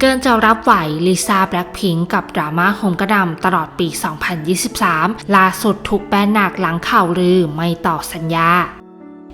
เกินจะรับไหวลิซ่าแบล็คพิงกับดราม่าโฮมกระดำตลอดปี 2023 ล่าสุดถูกแบนหนักหลังข่าวลือไม่ต่อสัญญา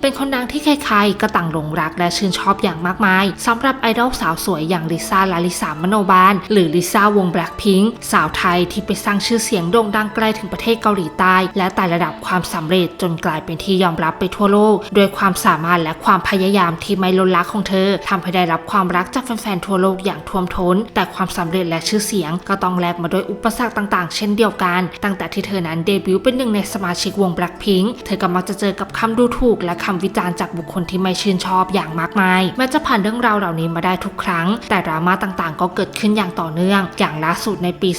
เป็นคนดังที่ใครๆก็ต่างหลงรักและชื่นชอบอย่างมากมายสำหรับไอดอลสาวสวยอย่างลิซ่าลาลิสามโนบาล หรือลิซ่าวงแบล็คพิงสาวไทยที่ไปสร้างชื่อเสียงโด่งดังไกลถึงประเทศเกาหลีใต้ และไต่ระดับความสำเร็จจนกลายเป็นที่ยอมรับไปทั่วโลกโดยความสามารถและความพยายามที่ไม่ลดละของเธอทำให้ได้รับความรักจากแฟนๆทั่วโลกอย่างท่วมท้น แต่ความสำเร็จและชื่อเสียง ก็ต้องแลกมาด้วยอุปสรรคต่างๆ เช่นเดียวกัน ตั้งแต่ที่เธอนั้นเดบิวต์เป็นหนึ่งในสมาชิกวง Blackpink เธอก็มักจะเจอกับคำดูถูกและคำวิจารณ์จากบุคคลที่ไม่ชื่นชอบอย่างมากมายแม้จะผ่านเรื่องราวเหล่านี้มาได้ทุกครั้ง แต่ดราม่าต่างๆ ก็เกิดขึ้นอย่างต่อเนื่อง อย่างล่าสุดในปี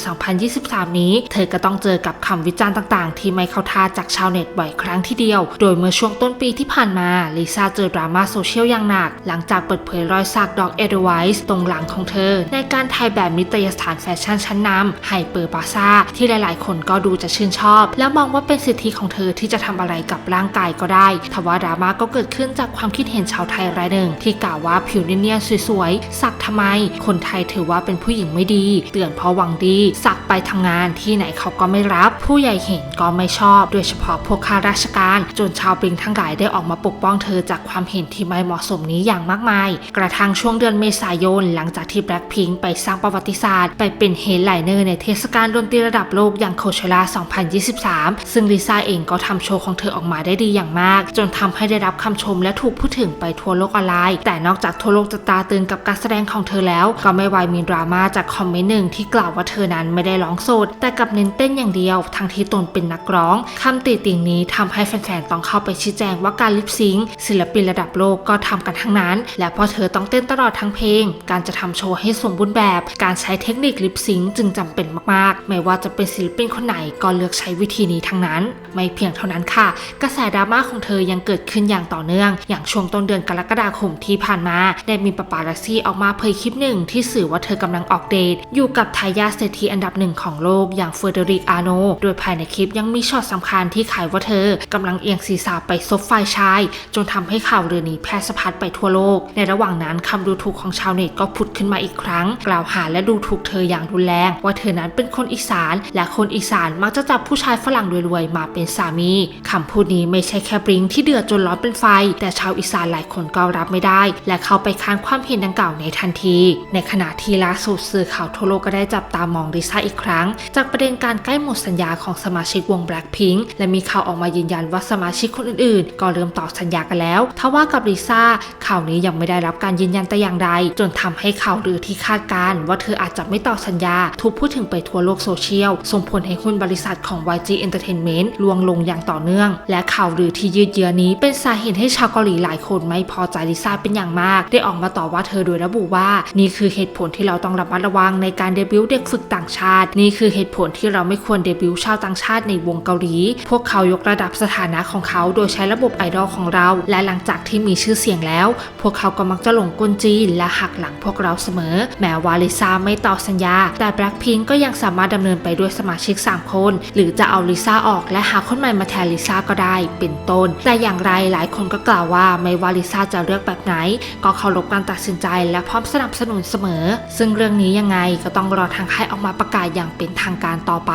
2023 นี้ เธอก็ต้องเจอกับคำวิจารณ์ต่างๆ ที่ไม่เข้าท่าจากชาวเน็ตบ่อยครั้งที่เดียว โดยเมื่อช่วงต้นปีที่ผ่านมาลิซ่าเจอดราม่าโซเชียลอย่างหนัก หลังจากเปิดเผยรอยสักดอกเอเดไวส์ตรงหลังของเธอ ในการถ่ายแบบนิตยสานแฟชั่นชั้นนำไฮเปอร์บาซ่าที่หลายๆ คนก็ดูจะชื่นชอบ และมองว่าเป็นสิทธิของเธอที่จะทำอะไรกับร่างกายก็ได้ทว่าดราม่าก็เกิดขึ้นจากความคิดเห็นชาวไทยรายหนึ่ง ที่กล่าวว่าผิวเนียนๆสวยๆ สักทำไม คนไทยถือว่าเป็นผู้หญิงไม่ดี เตือนเพราะหวังดี สักไปทำงานที่ไหนเขาก็ไม่รับ ผู้ใหญ่เห็นก็ไม่ชอบ โดยเฉพาะพวกข้าราชการ จนชาวบลิงทั้งหลายได้ออกมาปกป้องเธอจากความเห็นที่ไม่เหมาะสมนี้อย่างมากมาย กระทั่งช่วงเดือนเมษายน หลังจากที่แบล็คพิงไปสร้างประวัติศาสตร์ ไปเป็นเฮดไลเนอร์ในเทศกาลดนตรีระดับโลกอย่างโคเชล่า2023 ซึ่งลิซ่าเองก็ทำโชว์ของเธอออกมาได้ดีอย่างมาก จนทำให้ได้รับคำชมและถูกพูดถึงไปทั่วโลกออนไลน์ แต่นอกจากทั่วโลกจะตาตื่นกับการแสดงของเธอแล้ว ก็ไม่วายมีดราม่าจากคอมเมนต์หนึ่งที่กล่าวว่าเธอนั้นไม่ได้ร้องโสดแต่กลับเน้นเต้นอย่างเดียว ทั้งที่ตนเป็นนักร้องคำติติงนี้ทำให้แฟนๆต้องเข้าไปชี้แจงว่าการลิปซิงศิลปินระดับโลกก็ทำกันทั้งนั้น และเพราะเธอต้องเต้นตลอดทั้งเพลง การจะทำโชว์ให้สมบูรณ์แบบ การใช้เทคนิคลิปซิงจึงจำเป็นมากๆ ไม่ว่าจะเป็นศิลปินคนไหนก็เลือกใช้วิธีนี้ทั้งนั้น ไม่เพียงเท่านั้นค่ะ กระแสดราม่าของเธอยังเกิดขึ้นขึ้นอย่างต่อเนื่อง อย่างช่วงต้นเดือนกรกฎาคมที่ผ่านมา ได้มีปาปารัสซี่ออกมาเผยคลิปหนึ่งที่สื่อว่าเธอกำลังออกเดท อยู่กับทายาทเศรษฐีอันดับหนึ่งของโลกอย่างเฟอร์เดริกอาโน โดยภายในคลิปยังมีช็อตสำคัญที่ขายว่าเธอกำลังเอียงศีรษะไปซบฝ่ายชาย จนทำให้ข่าวเรื่องนี้แพร่สะพัดไปทั่วโลก ในระหว่างนั้นคำดูถูกของชาวเน็ตก็ผุดขึ้นมาอีกครั้ง กล่าวหาและดูถูกเธออย่างรุนแรง ว่าเธอนั้นเป็นคนอีสาน และคนอีสานมักจะจับผู้ชายฝรั่งรวยๆมาเป็นสามีคำพูดนี้ไม่ใช่แค่บริงที่เดือดจนร้อนเป็นไฟ แต่ชาวอีสานหลายคนก็รับไม่ได้ และเข้าไปค้านความเห็นดังกล่าวในทันที ในขณะที่ล่าสุดสื่อข่าวทั่วโลกก็ได้จับตามองลิซ่าอีกครั้ง จากประเด็นการใกล้หมดสัญญาของสมาชิกวง Blackpink และมีข่าวออกมายืนยันว่าสมาชิกคนอื่นๆ ก็เริ่มต่อสัญญากันแล้วทว่ากับลิซ่าข่าวนี้ยังไม่ได้รับการยืนยันแต่อย่างใดจนทำให้ข่าวลือที่คาดการณ์ว่าเธออาจจะไม่ต่อสัญญา ถูกพูดถึงไปทั่วโลกโซเชียล ส่งผลให้หุ้นบริษัทของ YG Entertainment ลวงลงอย่างต่อเนื่อง และข่าวลือที่ยืดเยื้อนี้เป็นสาเหตุให้ชาวเกาหลีหลายคนไม่พอใจลิซ่าเป็นอย่างมาก ได้ออกมาต่อว่าเธอโดยระบุว่า นี่คือเหตุผลที่เราต้องระมัดระวังในการเดบิวต์เด็กฝึกต่างชาติ นี่คือเหตุผลที่เราไม่ควรเดบิวต์ชาวต่างชาติในวงเกาหลี พวกเขายกระดับสถานะของเขาโดยใช้ระบบไอดอลของเรา และหลังจากที่มีชื่อเสียงแล้ว พวกเขาก็มักจะหลงกลจีนและหักหลังพวกเราเสมอ แม้ว่าลิซ่าไม่ต่อสัญญา แต่ Blackpink ก็ยังสามารถดำเนินไปด้วยสมาชิก 3 คน หรือจะเอาลิซ่าออกและหาคนใหม่มาแทนลิซ่าก็ได้ เป็นต้น แต่อย่างไรหลายคนก็กล่าวว่าไม่ว่าลิซ่าจะเลือกแบบไหน ก็เคารพการตัดสินใจและพร้อมสนับสนุนเสมอ ซึ่งเรื่องนี้ยังไงก็ต้องรอทางค่ายออกมาประกาศอย่างเป็นทางการต่อไป